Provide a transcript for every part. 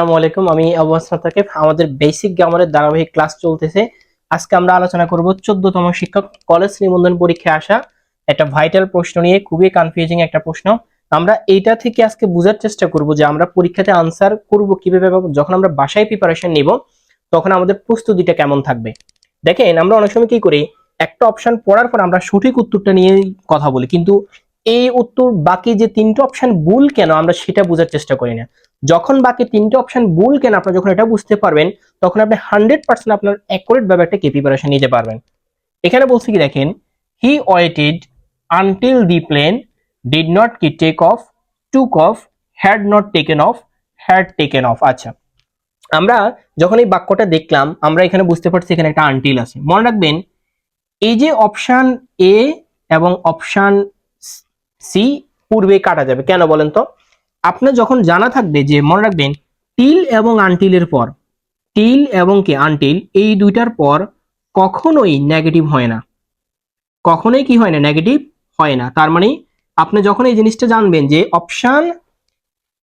আসসালামু আলাইকুম। আমি অবস্থা থেকে আমাদের বেসিক গ্রামারের ধারাবাহিক ক্লাস চলতেছে। আজকে আমরা আলোচনা করব চোদ্দতম শিক্ষক কলেজ নিবন্ধন পরীক্ষায় আসা একটা ভাইটাল প্রশ্ন নিয়ে, খুবই কনফিউজিং একটা প্রশ্ন। আমরা এইটা থেকে আজকে বোঝার চেষ্টা করব যে আমরা পরীক্ষাতে আনসার করব কীভাবে যখন আমরা বাসায় প্রিপারেশন নিব, তখন আমাদের প্রস্তুতিটা কেমন থাকবে। দেখেন, আমরা অনেক সময় কি করি, একটা অপশন পড়ার পর আমরা সঠিক উত্তরটা নিয়ে কথা বলি। কিন্তু এই উত্তর, বাকি যে তিনটে অপশন ভুল কেন আমরা সেটা বোঝার চেষ্টা করি না। যখন বাকি তিনটে অপশন ভুল কেন আপনার যখন এটা বুঝতে পারবেন, তখন আপনি হান্ড্রেড পার্সেন্ট আপনার অ্যাকুরেট ভাবে একটা কে প্রিপারেশন নিতে পারবেন। এখানে বলছি কি দেখেন he waited until the plane did not কি take off took off had not taken off had taken off আচ্ছা আমরা যখন এই বাক্যটা দেখলাম, আমরা এখানে বুঝতে পারছি এখানে একটা আনটিল আছে। মনে রাখবেন, এই যে অপশান এ এবং অপশন সি পূর্বে কাটা যাবে। কেন বলেন তো? আপনার যখন জানা থাকবে যে, মনে রাখবেন টিল এবং আনটিলের পর টিল এবং কি আনটিল এই দুইটার পর কখনোই নেগেটিভ হয় না। কখনোই কি হয় না? নেগেটিভ হয় না। তার মানে আপনি যখন এই জিনিসটা জানবেন যে option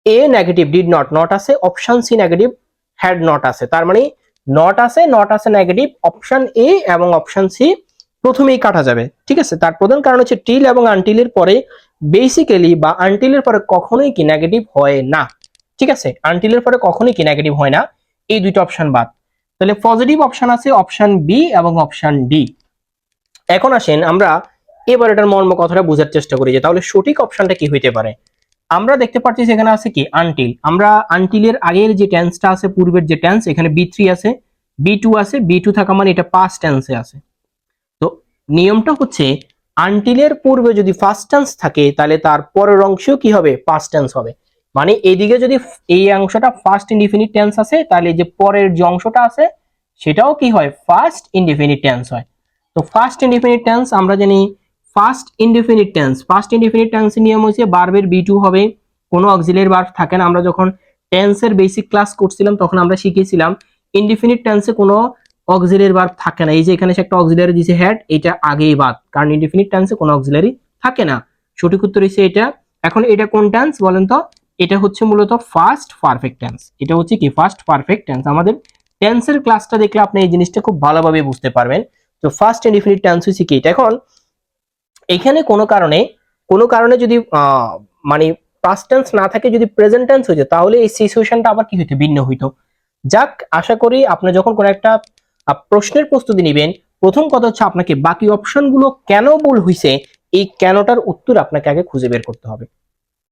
A negative did not not আছে option C negative had not আছে। তার মানে নট আছে নট আছে নেগেটিভ অপশন এ এবং অপশন সি প্রথমেই কাটা যাবে, ঠিক আছে? তার প্রধান কারণ হচ্ছে টিল এবং আনটিলের পরে বেসিক্যালি বা আনটিলের পরে কখনোই কি নেগেটিভ হয় না, ঠিক আছে? আনটিলের পরে কখনোই কি নেগেটিভ হয় না, এই দুইটা অপশন বাদ। তাহলে পজিটিভ অপশন আছে অপশন বি এবং অপশন ডি এখন আসেন আমরা এবার এটার মর্ম কথাটা বোঝার চেষ্টা করি যে তাহলে সঠিক অপশনটা কি হইতে পারে? আমরা দেখতে পাচ্ছি সেখানে আছে কি? আনটিল আমরা আনটিলের আগের যে টেন্সটা আছে, পূর্বের যে টেন্স এখানে বি থ্রি আছে বি টু আছে বি টু থাকা মানে এটা পাস্ট টেন্সে আছে। নিয়মটা হচ্ছে আনটিলের পূর্বে যদি ফার্স্ট টেন্স থাকে, তাহলে তার পরের অংশও কি হবে? পাস্ট টেন্স হবে। মানে এইদিকে যদি এই অংশটা ফার্স্ট ইনডিফিনিট টেন্স আছে, তাহলে যে পরের যে অংশটা আছে, সেটাও কি হয়? ফার্স্ট ইনডিফিনিট টেন্স হয়। তো ফার্স্ট ইনডিফিনিট টেন্স আমরা জানি first indefinite tense first indefinite টেন্সের নিয়ম হচ্ছে বার্বের বি টু হবে। কোনো অক্সিলিয়ারি বার্ব থাকে না। আমরা যখন টেন্সের বেসিক ক্লাস করছিলাম, তখন আমরা শিখেছিলাম ইনডিফিনিট টেন্সে কোনো অক্সিলিয়ারি ভার্ব থাকে না। এই যে এখানে সে একটা অক্সিলারি দিছে হ্যাড এটা আগেই বাদ। কারণ ইনডিফিনিট টেন্সে কোনো অক্সিলিয়ারি থাকে না। সঠিক উত্তর হচ্ছে এটা। এখন এটা কোন টেন্স বলেন তো? এটা হচ্ছে মূলত ফার্স্ট পারফেক্ট টেন্স এটা হচ্ছে কি? ফার্স্ট পারফেক্ট টেন্স আমাদের টেন্সের ক্লাসটা দেখলে আপনি এই জিনিসটা খুব ভালোভাবে বুঝতে পারবেন। তো ফার্স্ট ইনডিফিনিট টেন্স হচ্ছে কি? এটা এখন এখানে কোনো কারণে কোনো কারণে যদি মানে পাস্ট টেন্স না থাকে, যদি প্রেজেন্ট টেন্স হইতো, তাহলে এই সিচুয়েশনটা আবার কি হইতো? ভিন্ন হইতো। যাক, আশা করি আপনি যখন কোনো একটা প্রশ্নের প্রস্তুতি নেবেন। প্রথম কথা হচ্ছে আপনাকে বাকি অপশনগুলো কেন ভুল হইছে, এই কেনটার উত্তর আপনাকে আগে খুঁজে বের করতে হবে।